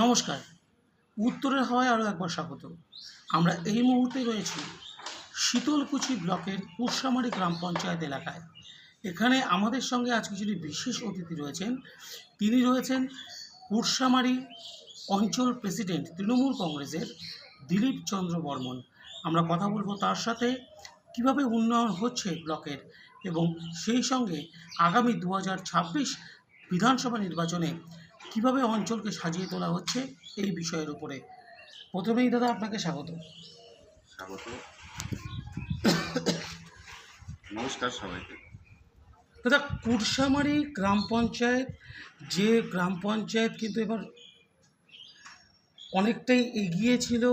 নমস্কার। উত্তরের হাওয়ায় আরও একবার স্বাগত। আমরা এই মুহূর্তে রয়েছি শীতলকুচি ব্লকের কুরসামারি গ্রাম পঞ্চায়েত এলাকায়। এখানে আমাদের সঙ্গে আজকে যিনি বিশেষ অতিথি রয়েছেন। তিনি রয়েছেন কুরসামারি অঞ্চল প্রেসিডেন্ট তৃণমূল কংগ্রেসের দিলীপ চন্দ্র বর্মন। আমরা কথা বলব তার সাথে, কীভাবে উন্নয়ন হচ্ছে ব্লকের এবং সেই সঙ্গে আগামী দু হাজার ছাব্বিশ বিধানসভা নির্বাচনে কীভাবে অঞ্চলকে সাজিয়ে তোলা হচ্ছে এই বিষয়ের উপরে? প্রথমেই দাদা আপনাকে স্বাগত। স্বাগত। নমস্কার সবাইকে। দাদা কুরসামারি গ্রাম পঞ্চায়েত যে গ্রাম পঞ্চায়েত কিন্তু এবার অনেকটাই এগিয়ে ছিল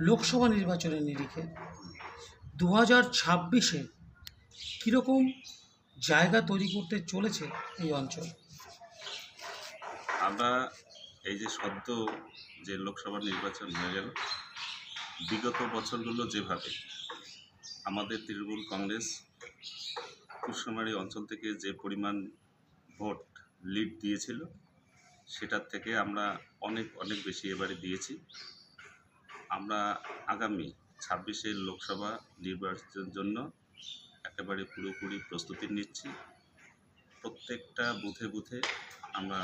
লোকসভা নির্বাচনের নিরিখে। দু হাজার ছাব্বিশে কীরকম জায়গা তৈরি করতে চলেছে এই অঞ্চল? আমরা এই যে সদ্য যে লোকসভা নির্বাচন হয়ে গেল, বিগত বছরগুলো যেভাবে আমাদের তৃণমূল কংগ্রেস কুশমারি অঞ্চল থেকে যে পরিমাণ ভোট লিড দিয়েছিল, সেটার থেকে আমরা অনেক অনেক বেশি এবারে দিয়েছি। আমরা আগামী ছাব্বিশের লোকসভা নির্বাচনের জন্য একেবারে পুরোপুরি প্রস্তুতি নিচ্ছি। প্রত্যেকটা বুথে বুথে আমরা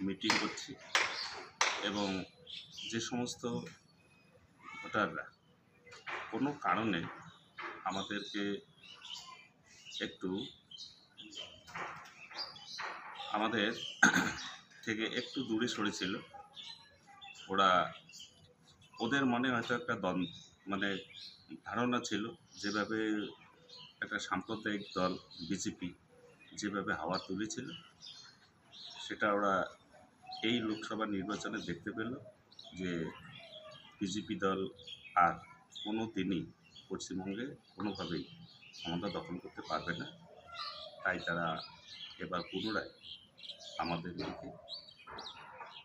মিটিং করছি। এবং যে সমস্ত ভোটাররা, কোনো কারণে আমাদেরকে একটু আমাদের থেকে একটু দূরে সরেছিল। ওরা, ওদের মনে হয়তো একটা দ্বন্দ্ব মানে ধারণা ছিল যেভাবে একটা সাম্প্রদায়িক দল, বিজেপি, যেভাবে হাওয়া তুলেছিল, সেটা ওরা এই লোকসভা নির্বাচনে দেখতে পেল যে বিজেপি দল আর কোনো দিনই পশ্চিমবঙ্গে কোনোভাবেই ক্ষমতা দখল করতে পারবে না। তাই তারা এবার পুনরায় আমাদের দিকে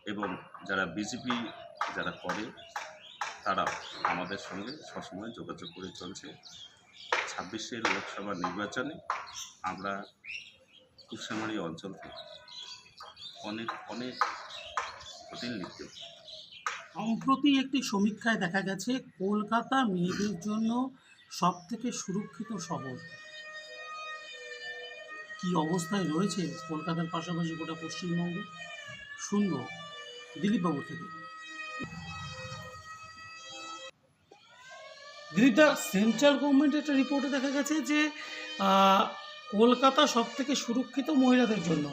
এবং যারা বিজেপি যারা করে তারা আমাদের সঙ্গে সবসময় যোগাযোগ করে চলছে। ছাব্বিশের লোকসভা নির্বাচনে আমরা কুশামারি অঞ্চল থেকে অনেক অনেক সম্প্রতি একটি সমীক্ষায় দেখা গেছে, কলকাতা মেয়েদের জন্য সব থেকে সুরক্ষিত শহর। কি অবস্থায় রয়েছে কলকাতার পাশাপাশি গোটা পশ্চিমবঙ্গ? শুনব দিলীপবাবু থেকে। দিলীপদা সেন্ট্রাল গভর্নমেন্টের একটা রিপোর্টে দেখা গেছে যে কলকাতা সব থেকে সুরক্ষিত মহিলাদের জন্য।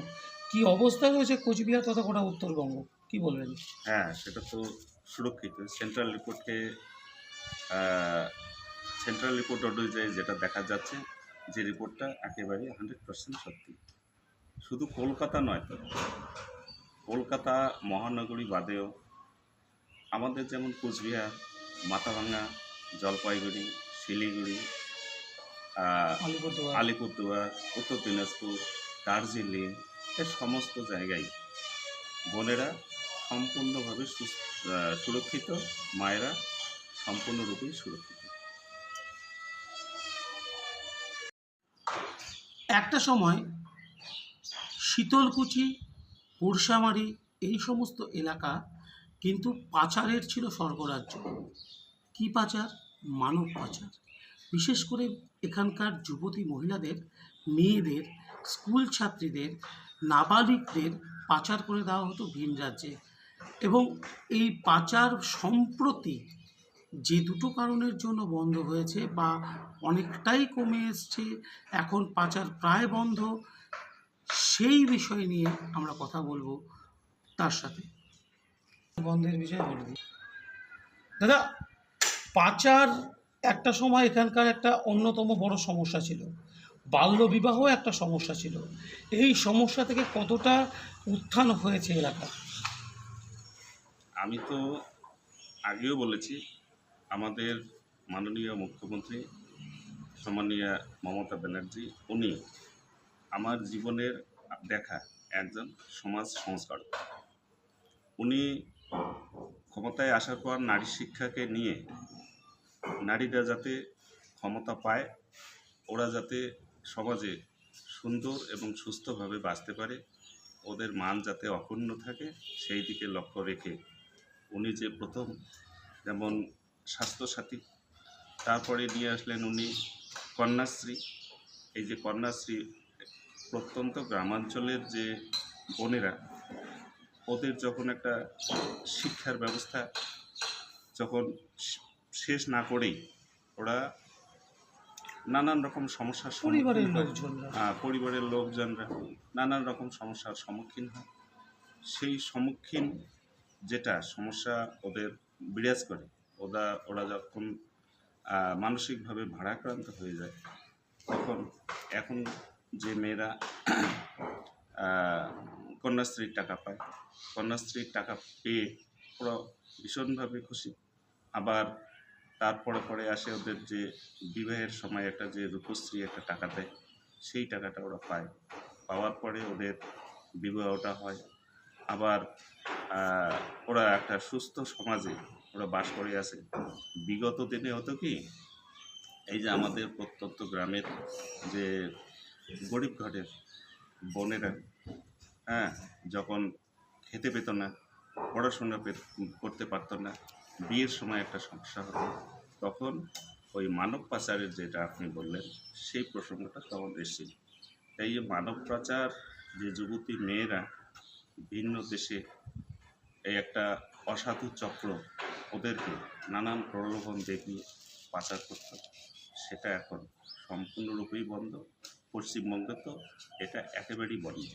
কি অবস্থায় রয়েছে কোচবিহার তথা গোটা উত্তরবঙ্গ? কি বলবেন? হ্যাঁ সেটা তো সুরক্ষিত। সেন্ট্রাল রিপোর্টকে সেন্ট্রাল রিপোর্ট অনুযায়ী যেটা দেখা যাচ্ছে যে রিপোর্টটা একেবারে হান্ড্রেড পার্সেন্ট সত্যি। শুধু কলকাতা নয় তো কলকাতা মহানগরী বাদেও আমাদের যেমন কোচবিহার মাথাভাঙা জলপাইগুড়ি শিলিগুড়ি আলিপুরদুয়ার। আলিপুরদুয়ার উত্তর দিনাজপুর দার্জিলিং এর সমস্ত জায়গায় বোনেরা সম্পূর্ণভাবে সুরক্ষিত। মায়েরা সম্পূর্ণরূপেই সুরক্ষিত। একটা সময় শীতলকুচি কুরসামারি এই সমস্ত এলাকা কিন্তু পাচারের ছিল স্বর্গরাজ্য। কি পাচার? মানব পাচার। বিশেষ করে এখানকার যুবতী মহিলাদের, মেয়েদের, স্কুল ছাত্রীদের, নাবালিকদের পাচার করে দেওয়া হতো ভিন রাজ্যে। এবং এই পাচার সম্প্রতি যে দুটো কারণের জন্য বন্ধ হয়েছে বা অনেকটাই কমে এসছে, এখন পাচার প্রায় বন্ধ, সেই বিষয় নিয়ে আমরা কথা বলব তার সাথে। বন্ধের বিষয়ে বলে দিই। দাদা, পাচার একটা সময় এখানকার একটা অন্যতম বড় সমস্যা ছিল। বাল্যবিবাহ একটা সমস্যা ছিল। এই সমস্যা থেকে কতটা উত্থান হয়েছে এলাকা আমি তো আগেও বলেছি, আমাদের মাননীয় মুখ্যমন্ত্রী, সম্মানীয় মমতা ব্যানার্জি, উনি আমার জীবনের দেখা একজন সমাজ সংস্কারক। উনি ক্ষমতায় আসার পর নারী শিক্ষাকে নিয়ে নারীরা যাতে ক্ষমতা পায়, ওরা যাতে সমাজে সুন্দর এবং সুস্থভাবে বাঁচতে পারে, ওদের মান যাতে অক্ষুণ্ণ থাকে, সেই দিকে লক্ষ্য রেখে উনি যে প্রথম যেমন স্বাস্থ্যসাথী তারপরে নিয়ে আসলেন উনি কন্যাশ্রী। এই যে কন্যাশ্রী প্রত্যন্ত গ্রামাঞ্চলের যে বোনেরা ওদের যখন একটা শিক্ষার ব্যবস্থা যখন শেষ না করেই ওরা নানান রকম সমস্যার পরিবারের হয়। লোকজনরা। পরিবারের লোকজনরা নানান রকম সমস্যার সম্মুখীন হয়। সেই সম্মুখীন যেটা সমস্যা ওদের বিরাজ করে ওরা ওরা যখন মানসিকভাবে ভাড়াক্রান্ত হয়ে যায়, তখন, এখন যে মেয়েরা কন্যাশ্রীর টাকা পায় কন্যাশ্রীর টাকা পেয়ে ওরা ভীষণভাবে খুশি। আবার তারপরে পরে আসে ওদের যে বিবাহের সময় একটা যে রূপশ্রী একটা টাকা দেয়, সেই টাকাটা ওরা পায়। পাওয়ার পরে ওদের বিবাহটা হয়। আবার ওরা একটা সুস্থ সমাজে ওরা বাস করে আছে। বিগত দিনে হতো কি, এই যে আমাদের প্রত্যন্ত গ্রামের যে গরিব ঘরের বোনেরা হ্যাঁ যখন খেতে পেত না, পড়াশোনা করতে পারতো না, বিয়ের সময় একটা সমস্যা হতো, তখন ওই মানব পাচারের যেটা আপনি বললেন, সেই প্রসঙ্গটা তখন এসেছিল। তাই এই মানব পাচার, যে যুবতী মেয়েরা ভিন্ন দেশে এই একটা অসাধু চক্র ওদেরকে নানান প্রলোভন দেখিয়ে পাচার করত সেটা এখন সম্পূর্ণরূপেই বন্ধ। পশ্চিমবঙ্গে তো এটা একেবারেই বন্ধ।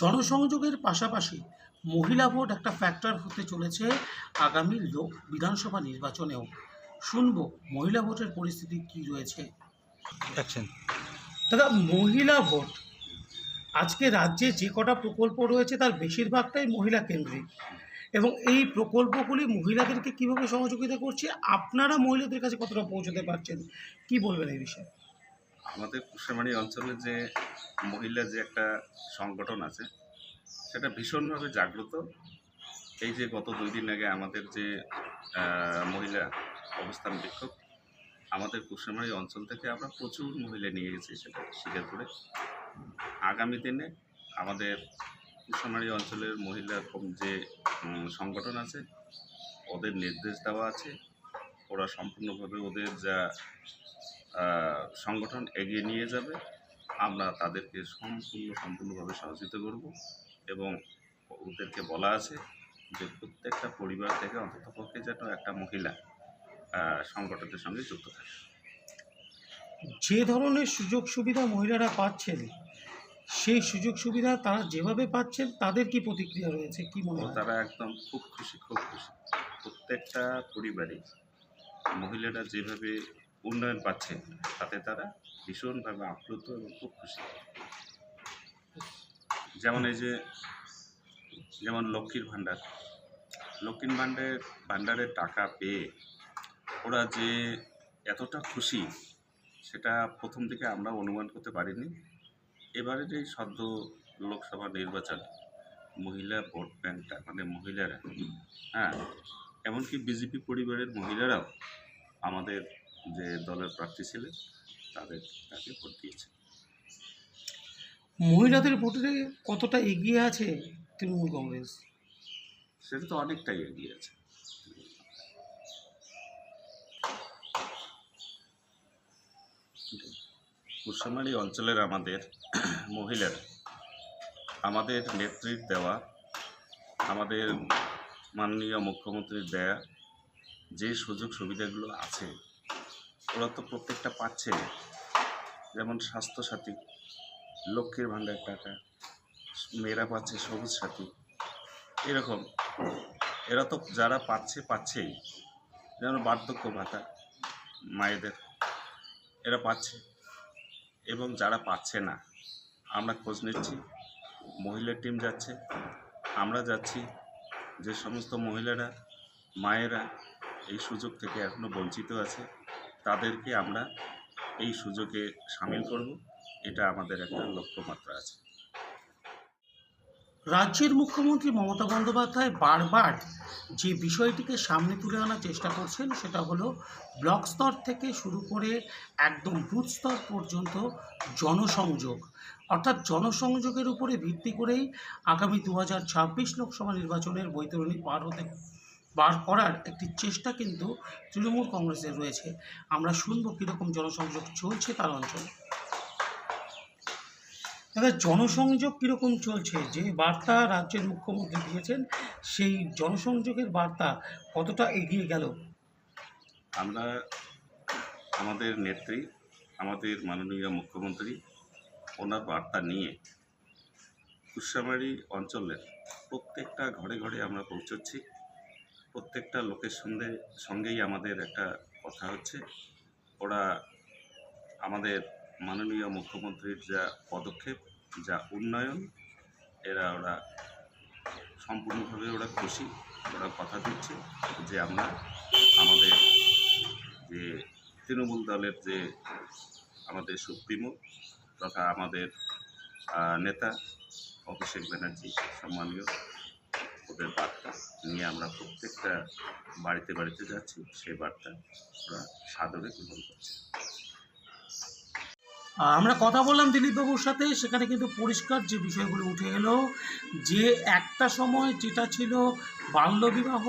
জনসংযোগের পাশাপাশি মহিলা ভোট একটা ফ্যাক্টর হতে চলেছে আগামী লোক বিধানসভা নির্বাচনেও। শুনব মহিলা ভোটের পরিস্থিতি কি রয়েছে। দেখছেন দাদা মহিলা ভোট আজকে রাজ্যে যে কটা প্রকল্প রয়েছে তার বেশিরভাগটাই মহিলা কেন্দ্রিক। এবং এই প্রকল্পগুলি মহিলাদেরকে কীভাবে সহযোগিতা করছে, আপনারা মহিলাদের কাছে কতটা পৌঁছতে পারছেন? কি বলবেন এই বিষয়ে? আমাদের কুশামারি অঞ্চলে যে মহিলা যে একটা সংগঠন আছে, সেটা ভীষণভাবে জাগ্রত। এই যে গত দুই দিন আগে আমাদের যে মহিলা অবস্থান বিক্ষোভ আমাদের কুশামারি অঞ্চল থেকে আমরা প্রচুর মহিলা নিয়ে গেছি সেটা শিকারপুরে আগামী দিনে আমাদের কুশামারি অঞ্চলের মহিলা যে সংগঠন আছে, ওদের নির্দেশ দেওয়া আছে। ওরা সম্পূর্ণভাবে ওদের যা সংগঠন এগিয়ে নিয়ে যাবে। আমরা তাদেরকে সম্পূর্ণ, সম্পূর্ণভাবে সহযোগিতা করব এবং ওদেরকে বলা আছে যে, প্রত্যেকটা পরিবার থেকে অন্ততপক্ষে যেন একটা মহিলা সংগঠনের সঙ্গে যুক্ত থাকে। যে ধরনের সুযোগ সুবিধা মহিলারা পাচ্ছেন সেই সুযোগ সুবিধা তারা যেভাবে পাচ্ছেন তাদের কি প্রতিক্রিয়া রয়েছে? কি মনে হয়? তারা একদম খুব খুশি খুব খুশি। প্রত্যেকটা পরিবারে মহিলারা যেভাবে উন্নয়ন পাচ্ছেন তাতে তারা ভীষণভাবে আপ্লুত এবং খুব খুশি। যেমন এই যে যেমন লক্ষ্মীর ভাণ্ডার। লক্ষ্মীর ভাণ্ডারের ভাণ্ডারের টাকা পেয়ে ওরা যে এতটা খুশি সেটা প্রথম থেকে আমরা অনুমান করতে পারিনি। এবারের এই সদ্য লোকসভা নির্বাচন মহিলা ভোট ব্যাংকটা মানে মহিলারা হ্যাঁ এমনকি বিজেপি পরিবারের মহিলারাও আমাদের যে দলের প্রার্থী ছিলেন তাদের তাকে ভোট দিয়েছে। মহিলাদের ভোটে কতটা এগিয়ে আছে তৃণমূল কংগ্রেস? সেটা তো অনেকটাই এগিয়ে আছে। কুশমারি অঞ্চলের আমাদের মহিলারা, আমাদের নেত্রীর দেওয়া, আমাদের মাননীয় মুখ্যমন্ত্রীর দেয়া যে সুযোগ সুবিধাগুলো আছে, ওরা তো প্রত্যেকটা পাচ্ছে। যেমন স্বাস্থ্যসাথী, লক্ষ্মীর ভাণ্ডার টাকা, মেয়েরা পাচ্ছে সবুজ সাথী, এরকম। এরা তো যারা পাচ্ছে, পাচ্ছেই। যেমন বার্ধক্য ভাতা, মায়েদের, এরা পাচ্ছে। এবং যারা পাচ্ছে না, আমরা খোঁজ নিচ্ছি মহিলা টিম যাচ্ছে, আমরা যাচ্ছি, যে সমস্ত মহিলারা, মায়েরা এই সুযোগ থেকে এখনও বঞ্চিত আছে, তাদেরকে আমরা এই সুযোগে সামিল করব, এটা আমাদের একটা লক্ষ্যমাত্রা আছে। রাজ্যের মুখ্যমন্ত্রী মমতা বন্দ্যোপাধ্যায় বারবার যে বিষয়টিকে সামনে তুলে আনার চেষ্টা করছেন, সেটা হলো ব্লক স্তর থেকে শুরু করে একদম বুথ স্তর পর্যন্ত জনসংযোগ। অর্থাৎ জনসংযোগের উপরে ভিত্তি করেই আগামী দু হাজার ছাব্বিশ লোকসভা নির্বাচনের বৈতরণী পার হতে বার করার একটি চেষ্টা কিন্তু তৃণমূল কংগ্রেসের রয়েছে। আমরা শুনব কীরকম জনসংযোগ চলছে তার অঞ্চলে। দাদা, জনসংযোগ কীরকম চলছে? যে বার্তা রাজ্যের মুখ্যমন্ত্রী দিয়েছেন, সেই জনসংযোগের বার্তা কতটা এগিয়ে গেল? আমরা, আমাদের নেত্রী, আমাদের মাননীয় মুখ্যমন্ত্রী, ওনার বার্তা নিয়ে কুসামারি অঞ্চলের প্রত্যেকটা ঘরে ঘরে আমরা পৌঁছচ্ছি। প্রত্যেকটা লোকের সঙ্গে, সঙ্গেই আমাদের একটা কথা হচ্ছে। ওরা আমাদের মাননীয় মুখ্যমন্ত্রীর যা পদক্ষেপ, যা উন্নয়ন, এরা ওরা সম্পূর্ণভাবে ওরা খুশি, ওরা কথা দিচ্ছে যে আমরা আমাদের যে তৃণমূল দলের যে আমাদের সুপ্রিমো তথা আমাদের নেতা অভিষেক ব্যানার্জি, সম্মানীয় ওদের বার্তা নিয়ে আমরা প্রত্যেকটা বাড়িতে বাড়িতে যাচ্ছি সেই বার্তা ওরা সাদরে গ্রহণ করছে। আমরা কথা বললাম দিলীপবাবুর সাথে, সেখানে কিন্তু পরিষ্কার যে বিষয়গুলো উঠে এলো, যে একটা সময় যেটা ছিল বাল্যবিবাহ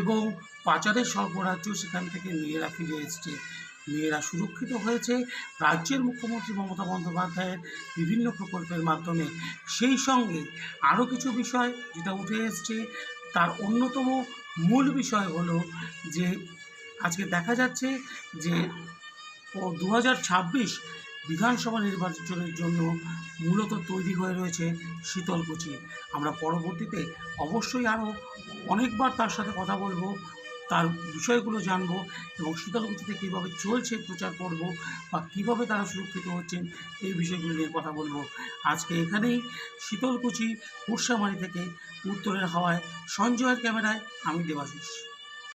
এবং পাচারের সর্বরাজ্য সেখান থেকে মেয়েরা ফিরে এসছে। মেয়েরা সুরক্ষিত হয়েছে। রাজ্যের মুখ্যমন্ত্রী মমতা বন্দ্যোপাধ্যায়ের বিভিন্ন প্রকল্পের মাধ্যমে। সেই সঙ্গে আরও কিছু বিষয় যেটা উঠে এসছে, তার অন্যতম মূল বিষয় হলো যে, আজকে দেখা যাচ্ছে যে দু হাজার ছাব্বিশ বিধানসভা নির্বাচনের জন্য মূলত তৈরি হয়ে রয়েছে শীতলকুচি আমরা পরবর্তীতে অবশ্যই আরও অনেকবার তার সাথে কথা বলব, তার বিষয়গুলো জানব এবং শীতলকুচিতে কীভাবে চলছে প্রচার করব বা কীভাবে তারা সুরক্ষিত হচ্ছেন এই বিষয়গুলো নিয়ে কথা বলব। আজকে এখানেই শীতলকুচি কুরসামারি থেকে উত্তরের হাওয়ায় সঞ্জয়ের ক্যামেরায় আমি দেবাশিস।